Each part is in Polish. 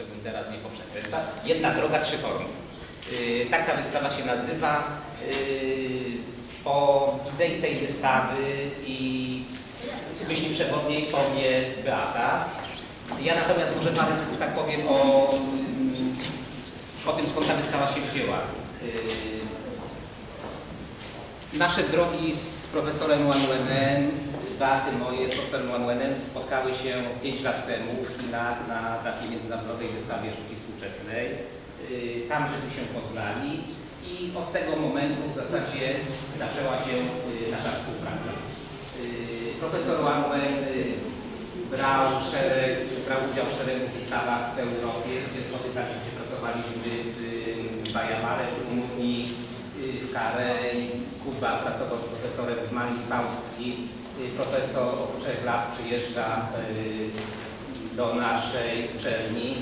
żebym teraz nie poprzekręcał. Jedna droga, trzy formy. Yy, tak ta wystawa się nazywa. Yy, po idei tej wystawy i myśli przewodniej powie Beata. Ja natomiast może parę słów tak powiem o, mm, o tym, skąd ta wystawa się wzięła. Yy, Nasze drogi z profesorem Wanwenem, Beaty moje, z profesorem Wanwenem spotkały się 5 lat temu na, na takiej międzynarodowej wystawie sztuki współczesnej. Yy, Tam żeśmy się poznali i od tego momentu w zasadzie zaczęła się yy, nasza współpraca. Yy, Profesor yy, brał, szereg, brał udział w szeregu wystawach w Europie, gdzie spotykaliśmy się, pracowaliśmy w Bajamare, w Rumunii, w Karei, Kuba pracował z profesorem w Mali Sauski. Yy, Profesor od trzech lat przyjeżdża yy, do naszej uczelni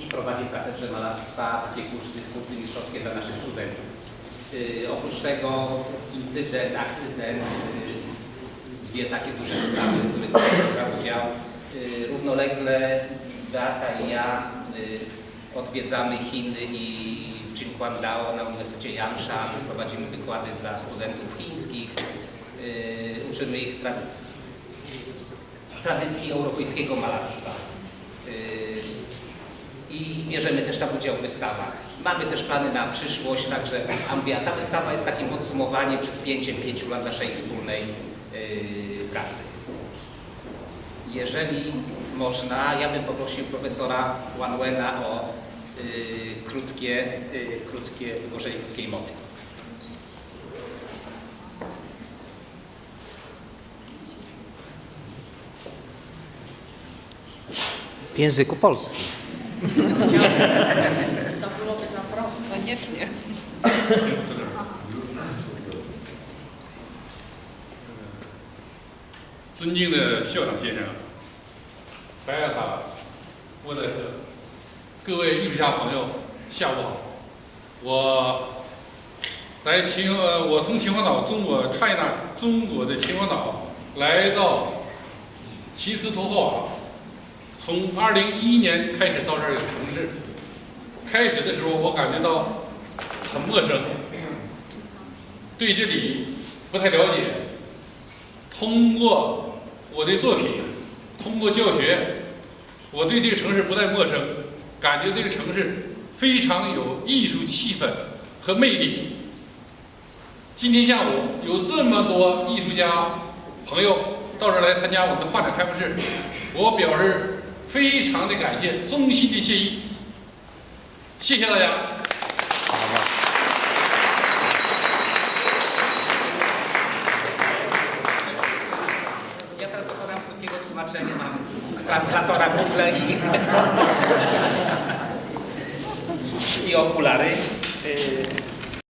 i prowadzi w katedrze malarstwa takie kursy, kursy mistrzowskie dla naszych studentów. Yy, Oprócz tego incydent, akcydent, dwie takie duże wystawy, w których brał udział. Równolegle Beata i ja odwiedzamy Chiny i w Qingguangdao na Uniwersytecie Yangshan prowadzimy wykłady dla studentów chińskich. Yy, Uczymy ich tradycji, tradycji europejskiego malarstwa. Yy, i bierzemy też tam udział w wystawach. Mamy też plany na przyszłość, także a mówię, a ta wystawa jest takim podsumowaniem przez pięciem, pięciu lat naszej wspólnej yy, pracy. Jeżeli można, ja bym poprosił profesora Wanwena o krótkie, krótkie wygłoszenie krótkiej mowy. W języku polskim. To byłoby za prosto. Koniecznie. 尊敬的校长先生，白亚塔，我的各位艺术家朋友，下午好。我来秦呃，我从秦皇岛中国 China 中国的秦皇岛来到奇斯从2011年开始到这儿的城市。开始的时候，我感觉到很陌生，对这里不太了解。通过我的作品，通过教学，我对这个城市不再陌生，感觉这个城市非常有艺术气氛和魅力。今天下午有这么多艺术家朋友到这儿来参加我们的画展开幕式，我表示非常的感谢，衷心的谢意，谢谢大家。 Ja teraz dokonam krótkiego tłumaczenia, mam translatora Google i, i okulary. Yy,